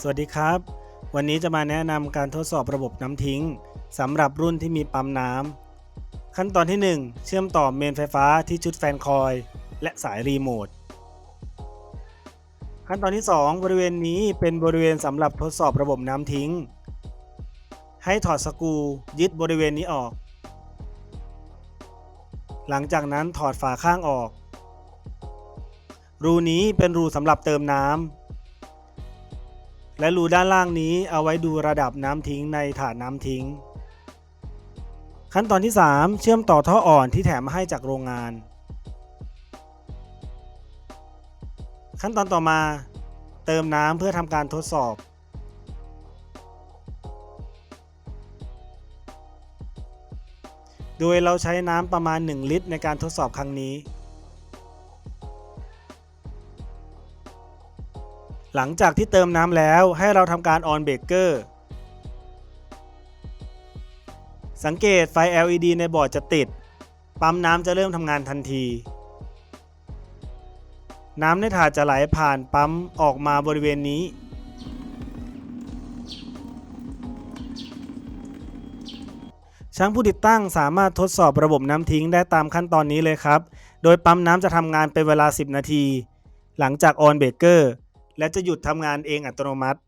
สวัสดีครับ วันนี้จะมาแนะนำการทดสอบระบบน้ำทิ้งสำหรับรุ่นที่มีปั๊มน้ำขั้นตอนที่ 1 เชื่อมต่อเมนไฟฟ้าที่ชุดแฟนคอยล์และสายรีโมทขั้นตอนที่ 2 บริเวณนี้เป็นบริเวณสำหรับทดสอบระบบน้ำทิ้ง ให้ถอดสกูยึดบริเวณนี้ออก หลังจากนั้นถอดฝาข้างออก รูนี้เป็นรูสำหรับเติมน้ำ และรูด้านล่างนี้เอาไว้ดูระดับน้ำทิ้งในถาดน้ำทิ้ง ขั้นตอนที่ 3 เชื่อมต่อท่ออ่อนที่แถมมาให้จากโรงงาน ขั้นตอนต่อมา เติมน้ำเพื่อทำการทดสอบ โดยเราใช้น้ำประมาณ 1 ลิตรในการทดสอบครั้งนี้ หลังจากที่เติมน้ำแล้วให้เราทำการออนเบรกเกอร์สังเกตไฟ LED ในบอร์ดจะติด ปั๊มน้ำจะเริ่มทำงานทันที น้ำในถาดจะไหลผ่านปั๊มออกมาบริเวณนี้ ช่างผู้ติดตั้งสามารถทดสอบระบบน้ำทิ้งได้ตามขั้นตอนนี้เลยครับ โดยปั๊มน้ำจะทำงานเป็นเวลา 10 นาที หลังจากออนเบรกเกอร์ และจะหยุดทำงานเองอัตโนมัติ